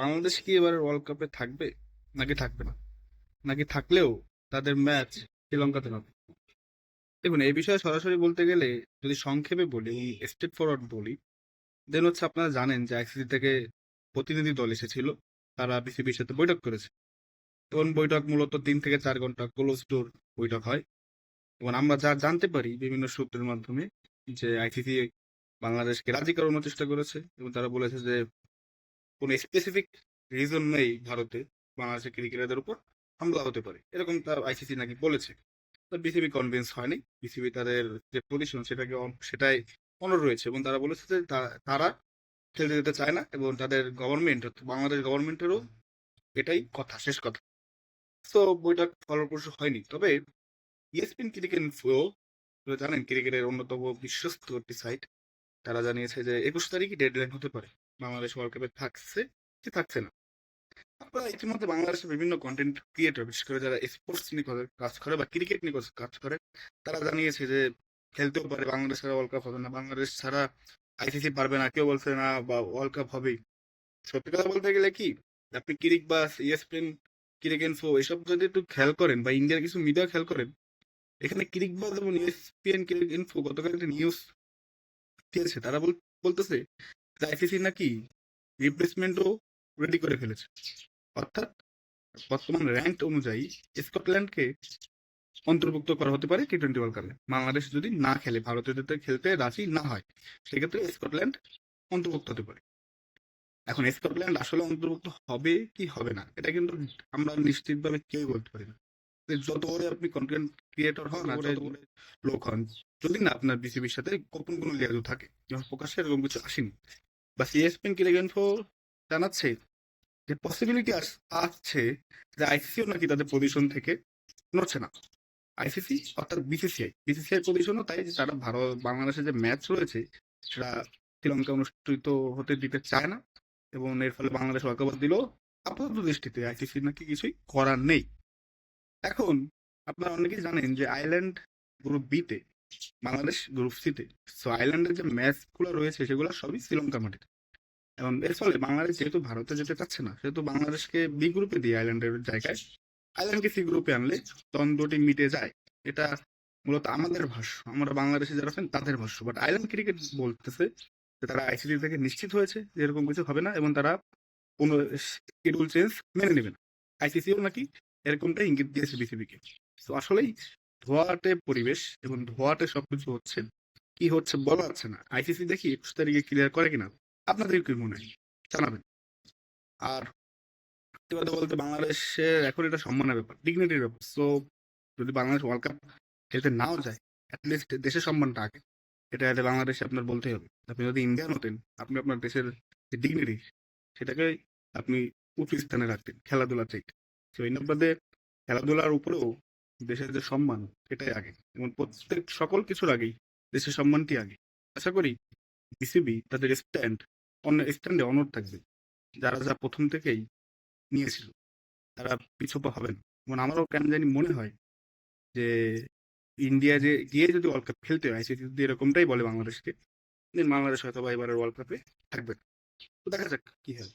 বাংলাদেশ কি এবারে ওয়ার্ল্ড কাপে থাকবে? নাকি থাকবে না? নাকি থাকলেও তাদের ম্যাচ শ্রীলঙ্কাতে হবে? দেখুন, এই বিষয়ে সরাসরি বলতে গেলে যদি সংক্ষেপে বলি স্টেট ফরওয়ার্ড বলি দেন হচ্ছে আপনারা জানেন যে আইসিসি থেকে প্রতিনিধি দল এসেছিল। তারা বিসিবির সাথে বৈঠক করেছে। তখন বৈঠক মূলত তিন থেকে চার ঘণ্টা ক্লোজ ডোর বৈঠক হয়। এবং আমরা যা জানতে পারি বিভিন্ন সূত্রের মাধ্যমে যে আইসিসি বাংলাদেশকে রাজি করানোর চেষ্টা করেছে। এবং তারা বলেছে যে কোনো স্পেসিফিক রিজন নেই ভারতে, বাংলাদেশের ক্রিকেটারদের উপর, হামলা হতে পারে। এরকম তার আইসিসি নাকি বলেছে। তো বিসিবি কনভিন্স হয়নি। বিসিবি তাদের যে পজিশন সেটাকে সেটাই অনর রয়েছে এবং তারা বলেছে যে তারা খেলতে যেতে চায় না এবং তাদের গভর্নমেন্ট বাংলাদেশ গভর্নমেন্টেরও এটাই কথা, শেষ কথা। তো বইটা ফলপ্রসূ হয়নি। তবে ইএসপিন ক্রিকেট ইনফো জানেন ক্রিকেটের অন্যতম বিশ্বস্ত একটি সাইট তারা জানিয়েছে যে একুশ তারিখই ডেডলাইন হতে পারে। বাংলাদেশ ওয়ার্ল্ড কাপে থাকছে কি থাকছে না। আপনারা ইতিমধ্যে বাংলাদেশের বিভিন্ন কন্টেন্ট ক্রিয়েটর বিশেষ করে যারা স্পোর্টস নিয়ে কাজ করে বা ক্রিকেট নিয়ে কাজ করে, তারা জানিয়েছে যে খেলতেও পারে বাংলাদেশ ছাড়া ওয়ার্ল্ড কাপ হবে না। বাংলাদেশ ছাড়া আইসিসি পারবে না, কেউ বলছে না বা ওয়ার্ল্ড কাপ হবেই। সত্যি কথা বলতে গেলে কি, আপনি ক্রিক বা ইএসপিন ক্রিক ইনফো এসব যদি একটু খেয়াল করেন বা ইন্ডিয়ার কিছু মিডিয়া খেয়াল করেন, এখানে ক্রিক বাজ এবং ইএসপিএন ক্রিক ইনফো গতকাল একটা নিউজ দিয়েছে। তারা বলতেছে আইসিসি নাকি রিপ্লেসমেন্টও রেডি করে ফেলেছে। অর্থাৎ বর্তমান র্যাঙ্ক অনুযায়ী স্কটল্যান্ডকে অন্তর্ভুক্ত করা হতে পারে টি টোয়েন্টি ওয়ার্ল্ড কাপে বাংলাদেশ যদি না খেলে ভারতে যদি খেলতে রাজি না হয়, সেক্ষেত্রে স্কটল্যান্ড অন্তর্ভুক্ত হতে পারে। এখন স্কটল্যান্ড আসলে অন্তর্ভুক্ত হবে কি হবে না, এটা কিন্তু আমরা নিশ্চিতভাবে কেউ বলতে পারি না। যত বড় আপনি কন্টেন্ট ক্রিয়েটর হন আর যত লোক হন, যদি না আপনার বিসিবির সাথে গোপন কোনো লিয়াজু থাকে প্রকাশ্যে এরকম কিছু আসেনি বা সিএসপিন ক্রিকেনফো জানাচ্ছে। যে পসিবিলিটি আসছে যে আইসিসিও নাকি তাদের পজিশন থেকে নড়ছে না। আইসিসি অর্থাৎ বিসিসিআই বিসিসিআই পজিশনও তাই যে তারা ভারত বাংলাদেশের যে ম্যাচ রয়েছে, সেটা শ্রীলঙ্কা অনুষ্ঠিত হতে দিতে চায় না। এবং এর ফলে বাংলাদেশ ওয়ার্ল্ড দিলেও আপাতত দৃষ্টিতে আইসিসি নাকি কিছুই করার নেই। এখন আপনারা অনেকেই জানেন যে আইল্যান্ড গ্রুপ বিতে বাংলাদেশ গ্রুপ সিতে সো আইল্যান্ডের যে ম্যাচগুলো রয়েছে, সেগুলো সবই শ্রীলঙ্কার মাটিতে এবং এর ফলে বাংলাদেশ যেহেতু ভারতে যেতে চাচ্ছে না, সেহেতু বাংলাদেশকে বি গ্রুপে দিয়ে আইল্যান্ডের জায়গায়। আইল্যান্ডকে সি গ্রুপে আনলে দ্বন্দ্বটি মিটে যায়। এটা মূলত আমাদের ভাষ্য। আমরা বাংলাদেশে যারা আছেন, তাদের ভাষ্য। বাট আইল্যান্ড ক্রিকেট বলতেছে যে তারা আইসিসি থেকে নিশ্চিত হয়েছে যে এরকম কিছু হবে না এবং তারা কোনো শিডিউল চেঞ্জ মেনে নেবে না। আইসিসিও নাকি এরকমটা ইঙ্গিত দিয়েছে বিসিবিকে তো আসলেই ধোয়াটে পরিবেশ এবং ধোয়াটে সবকিছু হচ্ছে, কি হচ্ছে বলা যাচ্ছে না। আইসিসি দেখি একুশ তারিখে ক্লিয়ার করে কিনা। আপনাদের কি মনে হয় জানাবেন। আর কথা বলতে বাংলাদেশের এখন এটা সম্মানের ব্যাপার ডিগনিটির ব্যাপার। সো যদি বাংলাদেশ ওয়ার্ল্ড কাপ খেলতে নাও যায় অ্যাটলিস্ট দেশের সম্মানটা আগে। এটা এটা বাংলাদেশে আপনার বলতেই হবে। আপনি যদি ইন্ডিয়ান হতেন, আপনি আপনার দেশের যে ডিগনিটি সেটাকে আপনি উঁচু স্থানে রাখতেন খেলাধুলা থেকে তো এই নম্বরে খেলাধুলার উপরেও দেশের যে সম্মান, এটাই আগে। এবং প্রত্যেক সকল কিছুর আগেই দেশের সম্মানটি আগে। আশা করি বিসিবি তাদের স্ট্যান্ড অন্য স্ট্যান্ডে অনর থাকবে। যারা যা প্রথম থেকেই নিয়েছিল, তারা পিছপা হবেন। এবং আমারও কেন জানি মনে হয় যে ইন্ডিয়া যে গিয়ে যদি ওয়ার্ল্ড কাপ খেলতে হয় সেটি যদি এরকমটাই বলে বাংলাদেশকে দেন বাংলাদেশ হয়তো বা এবারের ওয়ার্ল্ড কাপে থাকবে। তো দেখা যাক কি হয়।